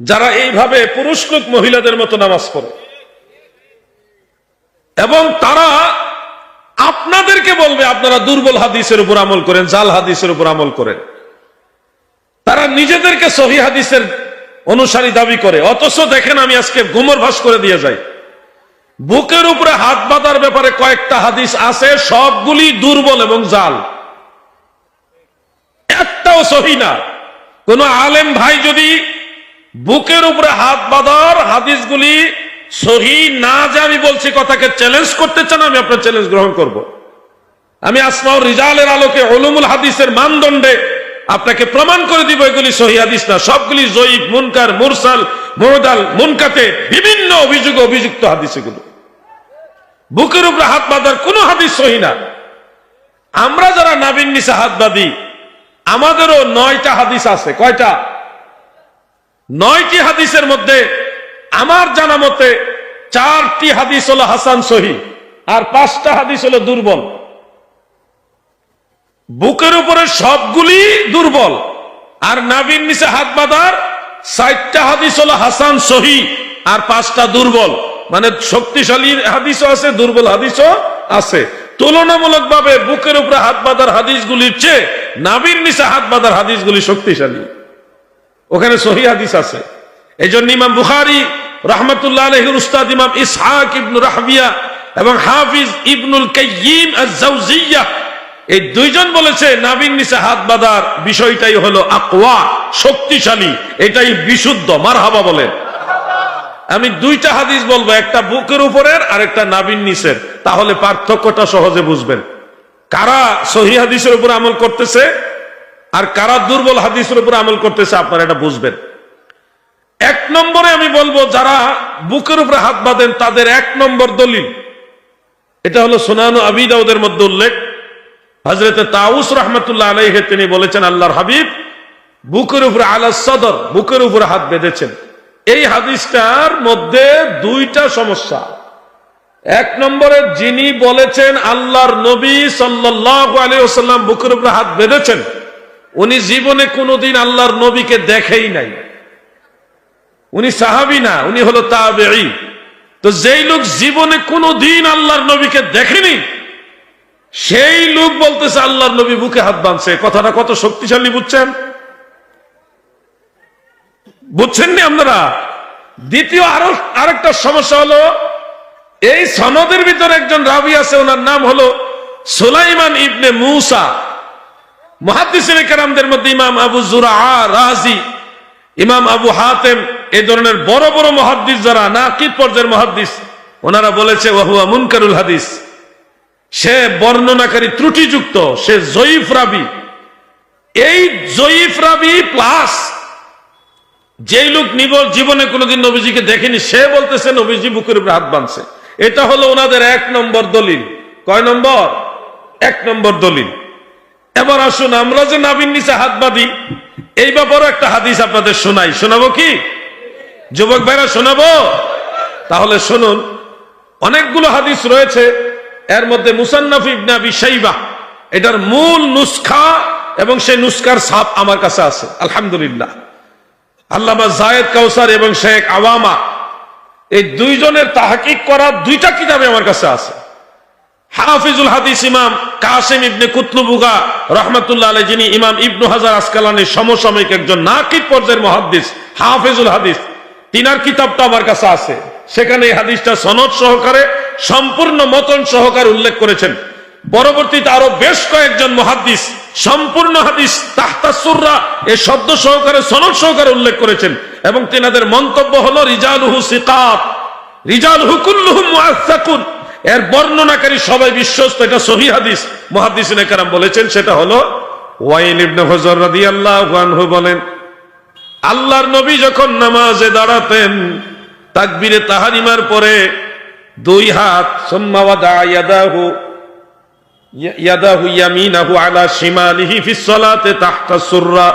যারা এইভাবে পুরুষ লোক মহিলাদের মতো নামাজ পড়ে। এবং তারা আপনাদেরকে বলবে, আপনারা দুর্বল হাদিসের উপর আমল করেন, জাল হাদিসের উপর আমল করেন। তারা নিজেদেরকে সহি হাদিসের অনুসারী দাবি করে। অথচ দেখেন আমি আজকে গুমর ভাস করে দিয়ে যাই। বুকের উপরে হাত বাঁধার ব্যাপারে কয়েকটা হাদিস আছে, সবগুলি দুর্বল এবং জাল। একটাও সহি না। কোন আলেম ভাই যদি বুকের উপরে হাত বাঁধার হাদিসগুলি সহি না যে আমি বলছি কথাকে চ্যালেঞ্জ করতে চান, আমি আপনার চ্যালেঞ্জ গ্রহণ করব। আমি আসমাউর রিজালের আলোকে অলুমুল হাদিসের মানদণ্ডে আপনাকে প্রমাণ করে দিব, এগুলি সহি হাদিস না। সবগুলি জয়ীফ, মুনকার, মুরসাল, মোরদাল, মুনকাতে বিভিন্ন অভিযোগ অভিযুক্ত হাদিস এগুলো। বুকের উপরে হাত বাঁধার কোন হাদিস সহি না। আমরা যারা নাবিন নিসা হাত বাঁধি, আমাদেরও নয়টা হাদিস আছে। কয়টা? নয়টি হাদিসের মধ্যে আমার জানা মতে চারটি হাদিস হলো হাসান সহি, আর পাঁচটা হাদিস হলো দুর্বল। বুকের উপরে সবগুলি দুর্বল, আর নাবিন নিচে হাত বাঁধার ষাটটা হাদিস হলো হাসান সহি আর পাঁচটা দুর্বল। মানে শক্তিশালী হাদিসও আছে, দুর্বল হাদিসও আছে। তুলনামূলক ভাবে বুকের উপরে হাত বাঁধার হাদিসগুলির চেয়ে নাবির নিচে হাত বাঁধার হাদিসগুলি শক্তিশালী। ওখানে সহি হাদিস আছে। এই জন্য ইমাম বুখারি রহমতুল্লাহ আলহির উস্তাদ ইমাম ইসহাক ইবনু রাহবিয়া এবং হাফিজ ইবনুল কাইয়িম আজ-জাওজিয়্যা এই দুইজন বলেছে নাবিন নিচে হাত বাঁধার বিষয়টাই হলো আকওয়া, শক্তিশালী, এটাই বিশুদ্ধ, মারহাবা বলেন। আমি দুইটা হাদিস বলব, একটা বুকের উপরের আর একটা নাবিন নিচের, তাহলে পার্থক্যটা সহজে বুঝবেন। কারা সহি হাদিসের উপর আমল করতেছে? আর কারা দুর্বল হাদিসের উপর আমল করতেছে আপনারা এটা বুঝবেন। এক নম্বরে আমি বলব, যারা বুকের উপরে হাত বাঁধেন, তাদের এক নম্বর দলিল। এটা হলো সোনানু আবি দাউদের মধ্যে উল্লেখ। হজরত তাউস রহমতুল্লাহ আলাইহে তিনি বলেছেন, আল্লাহর হাবিব বুকের উপরে আলা সদর, বুকের উপরে হাত বেঁধেছেন। এই হাদিসটার মধ্যে দুইটা সমস্যা। এক নম্বরে যিনি বলেছেন, আল্লাহর নবী সাল্লাহ আলিয়াল্লাম বুকের উপরে হাত বেঁধেছেন। উনি জীবনে কোনোদিন আল্লাহর নবীকে দেখেই নাই। উনি সাহাবি না, উনি হলো তাবেঈ। তো যেই লোক জীবনে কোনোদিন আল্লাহর নবীকে দেখেনি, সেই লোক বলতেছে, আল্লাহর নবী বুকে হাত বাঁধছে। কথাটা কত শক্তিশালী, বুঝছেন? বুঝছেননি আপনারা? দ্বিতীয় আরও, আরেকটা সমস্যা হলো, এই সনদের ভিতরে একজন রাবি আছে, ওনার নাম হলো সুলাইমান ইবনে মুসা। মহাদিসিন কারামদের মধ্যে ইমাম আবু জুরা রাজি, ইমাম আবু হাতেম এই ধরনের বড় বড় মহাদ্দিস যারা, নাকিদ পর্যায়ের মহাদ্দিস, ওনারা বলেছে ওহুয়া মুনকারুল হাদিস। সে বর্ণনাকারী ত্রুটিযুক্ত, সে জয়ীফ রাবি। এই জয়ীফ রাবি প্লাস যেই লোক নিবল জীবনে কোনোদিন নবীজিকে দেখেনি, সে বলতেছে, নবীজি বুকের উপরে হাত বাঁধছে। এটা হলো ওনাদের এক নম্বর দলিল। কয় নম্বর? এক নম্বর দলিল। এবার আসুন, আমরা যে নাবিন নিচে হাত বাঁধি, এই ব্যাপারও একটা হাদিস আপনাদের শোনাই। শোনাবো কি? যুবক ভাইরা, শোনাবো? তাহলে শুনুন, অনেকগুলো হাদিস রয়েছে, এর মধ্যে মুসান্নাফ ইবনে আবি এটার মূল নুসখা এবং সেই নুসখার সাপ আমার কাছে আছে, আলহামদুলিল্লাহ। আল্লামা জায়েদ কাউসার এবং শেখ আওয়ামা, এই দুইজনের তাহাকিক করা দুইটা কিতাবে আমার কাছে আছে। হাফিজুল হাদিস ইমাম কাসিম ইবনে কুতলুবুগা রহমতুল্লাহ আলাই যিনি ইমাম ইবনু হাজার আসকালানের সমসাময়িক একজন নাকিব পর্যায়ের মহাদ্দিস, হাফিজুল হাদিস, তিনার কিতাবটা আমার কাছে আছে। সেখানে এই হাদিসটা সনদ সহকারে, সম্পূর্ণ মতন সহকারে উল্লেখ করেছেন। পরবর্তীতে আরও বেশ কয়েকজন মহাদ্দিস, সম্পূর্ণ হাদিস তাহতাসুররা এই শব্দ সহকারে, সনদ সহকারে উল্লেখ করেছেন। এবং তিনাদের মন্তব্য হলো, রিজালুহু সিকাত। রিজালুহু কুল্লুহুম মুআসসাকুন এর বর্ণনাকারী সবাই বিশ্বস্ত, এটা সহি হাদিস। মুহাদ্দিসিন কারাম বলেছেন, সেটা হলো ওয়াইল ইবনে হুজর রাদিয়াল্লাহু আনহু বলেন, আল্লাহর নবী যখন নামাজে দাঁড়াতেন, তাকবীরে তাহারিমার পরে দুই হাত, সুম্মা ওয়াদা ইয়াদাহু ইয়াদাহু ইয়ামিনাহু আলা শিমালিহি ফিস সালাতে তাহতা সুররা।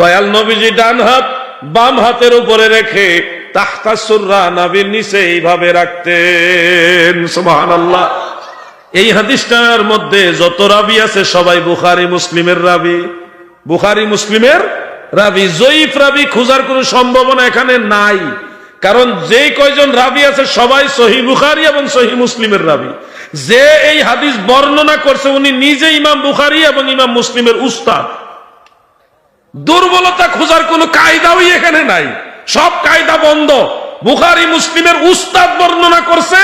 দয়াল নবীজি ডান হাত বাম হাতের উপরে রেখে তাহতা সুররা নাবির নিচে এইভাবে রাখতেন। সুবহানাল্লাহ। এই হাদিসটার মধ্যে যত রাবি আছে, সবাই বুখারি, মুসলিমের রাবি। বুখারি, মুসলিমের রাবি। জয়ীফ রাবি খোঁজার কোনো সম্ভাবনা এখানে নাই। কারণ যে কয়জন রাবি আছে, সবাই সহি বুখারি এবং সহি মুসলিমের রাবি। যে এই হাদিস বর্ণনা করছে, উনি নিজে ইমাম বুখারি এবং ইমাম মুসলিমের উস্তাদ। দুর্বলতা খোঁজার কোনো কায়দাও এখানে নাই। সব কায়দা বন্ধ। বুখারি, মুসলিমের উস্তাদ বর্ণনা করছে,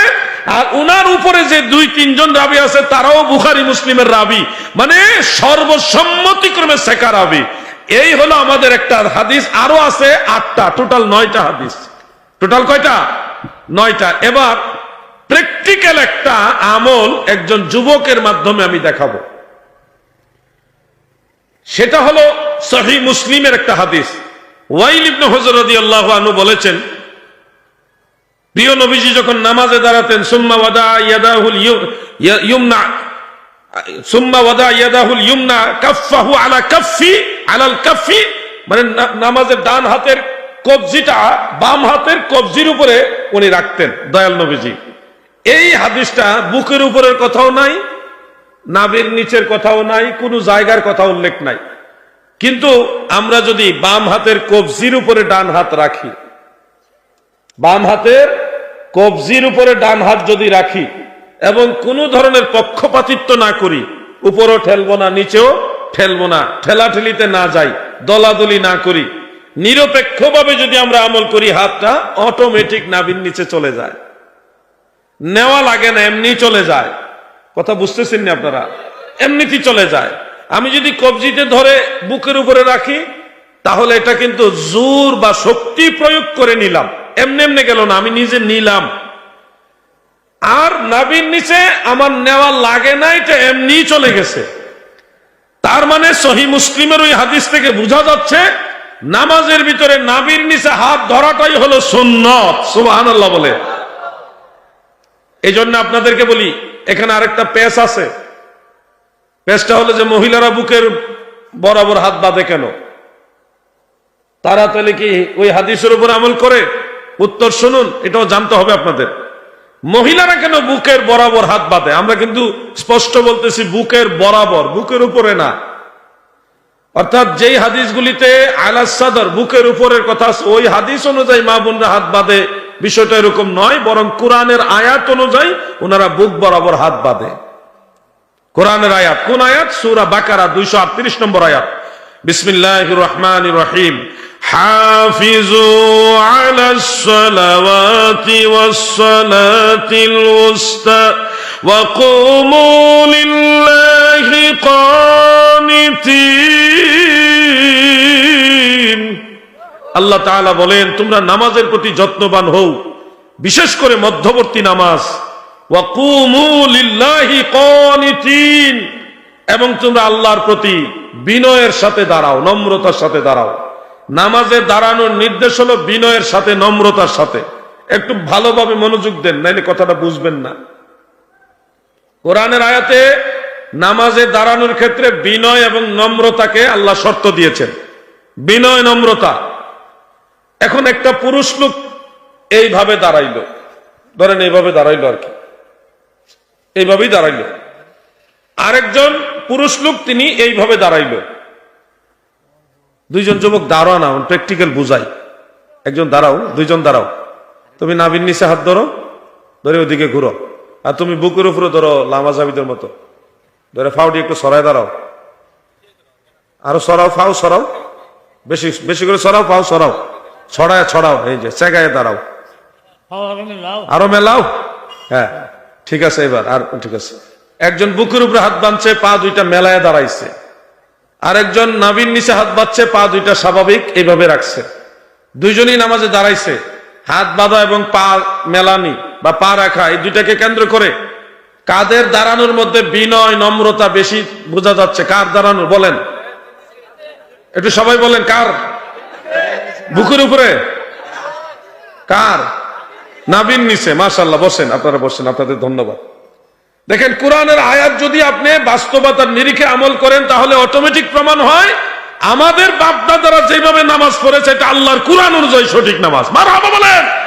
আর উনার উপরে যে দুই, তিনজন রাবি আছে, তারাও বুখারি, মুসলিমের রাবি। মানে সর্বসম্মতিক্রমে শেখা রাবি। এই হলো আমাদের একটা হাদিস, আরও আছে আটটা, টোটাল নয়টা হাদিস। টোটাল কয়টা? নয়টা। এবার প্র্যাকটিক্যাল একটা আমল একজন যুবকের মাধ্যমে আমি দেখাবো। সেটা হলো সহি মুসলিমের একটা হাদিস। ওয়াইল ইবনে হজর রাদিয়াল্লাহু আনহু বলেছেন, প্রিয় নবীজি যখন নামাজে দাঁড়াতেন, সুম্মা ওয়াদা ইয়াদাহুল ইয়া- ইউমনা, সুম্মা ওয়াদা ইয়াদাহুল ইউমনা কাফফাহু আলা কাফফি, আলাল কাফফি মানে নামাজের ডান হাতের কবজিটা বাম হাতের কবজির উপরে উনি রাখতেন, দয়াল নবীজি। এই হাদিসটা বুকের উপরের কথাও নাই নাবির নিচের কথাও নাই, কোনো জায়গার কথা উল্লেখ নাই। কিন্তু আমরা যদি বাম হাতের কবজির উপরে ডান হাত রাখি, বাম হাতের কবজির উপরে ডান হাত যদি রাখি এবং কোন ধরনের পক্ষপাতিত্ব না করি, উপরও ঠেলবো না, নিচেও ঠেলবো না, ঠেলাঠেলিতে না যাই, দলাদলি না করি, নিরপেক্ষভাবে যদি আমরা আমল করি, হাতটা অটোমেটিক নাবির নিচে চলে যায়। নেওয়া লাগে না এমনি চলে যায়। কথা বুঝতেছেন না আপনারা? এমনিতেই চলে যায়। আমি যদি কবজিতে ধরে বুকের উপরে রাখি, তাহলে এটা কিন্তু জোর বা শক্তি প্রয়োগ করে নিলাম। এমনি এমনি গেল না, আমি নিজে নিলাম। আর নাবির নিচে আমার নেওয়া লাগে না, এটা এমনি চলে গেছে। তার মানে সহি মুসলিমের ওই হাদিস থেকে বোঝা যাচ্ছে, নামাজের ভিতরে নাবির নিচে হাত ধরাটাই হলো সুন্নত সুবাহ বলে। এই জন্য আপনাদেরকে বলি, এখানে আরেকটা পেস আছে। পেসটা হলো যে মহিলারা বুকের বরাবর হাত বাঁধে কেন? তারা তাহলে কি ওই হাদিসের উপর আমল করে? উত্তর শুনুন, এটাও জানতে হবে আপনাদের। মহিলারা কেন বুকের বরাবর হাত বাঁধে? আমরা কিন্তু স্পষ্ট বলতেছি বুকের বরাবর, বুকের উপরে না। অর্থাৎ যেই হাদিসগুলিতে আলাস সাদর, বুকের উপরের কথা ওই হাদিস অনুযায়ী মা বোনরা হাত বাঁধে। বিষয়টা এরকম নয়, বরং কোরআনের আয়াত অনুযায়ী ওনারা বুক বরাবর হাত বাঁধে। কোরআনের আয়াত কোন আয়াত সুরা বাকারা দুইশো আটত্রিশ নম্বর আয়াত বিসমিল্লাহ রহমান রহিম حافظوا على الصلوات والصلاة الوسطى وقوموا لله قانتين আল্লাহ তাআলা বলেন তোমরা নামাজের প্রতি যত্নবান হও বিশেষ করে মধ্যবর্তী নামাজ ওয়াকুমু লিল্লাহি কানিতিন এবং তোমরা আল্লাহর প্রতি বিনয়ের সাথে দাঁড়াও, নম্রতার সাথে দাঁড়াও। নামাজে দাঁড়ানোর নির্দেশ হলো বিনয়ের সাথে, নম্রতার সাথে। একটু ভালোভাবে মনোযোগ দেন, নাইলে কথাটা বুঝবেন না। কোরআনের আয়াতে নামাজে দাঁড়ানোর ক্ষেত্রে বিনয় এবং নম্রতাকে আল্লাহ শর্ত দিয়েছেন। বিনয়, নম্রতা। এখন একটা পুরুষ লোক এইভাবে দাঁড়াইলো। ধরেন এইভাবে দাঁড়াইলো আর কি। এইভাবেই দাঁড়াইলো। আরেকজন পুরুষ লোক তিনি এইভাবে দাঁড়াইলো। দুইজন যুবক দাঁড়াও না প্র্যাকটিক্যাল বুঝাই। একজন দাঁড়াও। দুইজন দাঁড়াও। তুমি নাবির নিচে হাত ধরো ধরে ওদিকে ঘুরো। আর তুমি বুকের উপরে ধরো লামা জাবিদের মতো। ধরে ফাউটি একটু সরাই দাঁড়াও। আরও সরাও ফাও সরাও। বেশি বেশি করে সরাও ফাও সরাও। ছড়ায় ছড়াও এই যে চেগায় দাঁড়াও। আরও মেলাও? হ্যাঁ। ঠিক আছে, এবার, আর ঠিক আছে। একজন বুকের উপরে হাত বাঁধছে, পা দুইটা মেলায় দাঁড়াইছে। আরেকজন নাবির নিচে হাত বাঁধছে, পা দুইটা স্বাভাবিক এইভাবে রাখছে। দুইজনই নামাজে দাঁড়াইছে। হাত বাঁধা এবং পা মেলানি বা পা রাখা, এই দুইটাকে কেন্দ্র করে। কাদের দাঁড়ানোর মধ্যে বিনয়, নম্রতা বেশি বোঝা যাচ্ছে? কার দাঁড়ানোর? বলেন। একটু সবাই বলেন, কার? বুকের উপরে। কার? নাবিন নিচে মাশাল্লাহ বসেন, আপনারা বসেন, আপনাদের ধন্যবাদ। দেখেন, কোরআনের আয়াত যদি আপনি বাস্তবতার নিরিখে আমল করেন, তাহলে অটোমেটিক প্রমাণ হয়, আমাদের বাপদাদারা যেভাবে নামাজ পড়েছে, এটা আল্লাহর কোরআন অনুযায়ী সঠিক নামাজ। মার বলেন!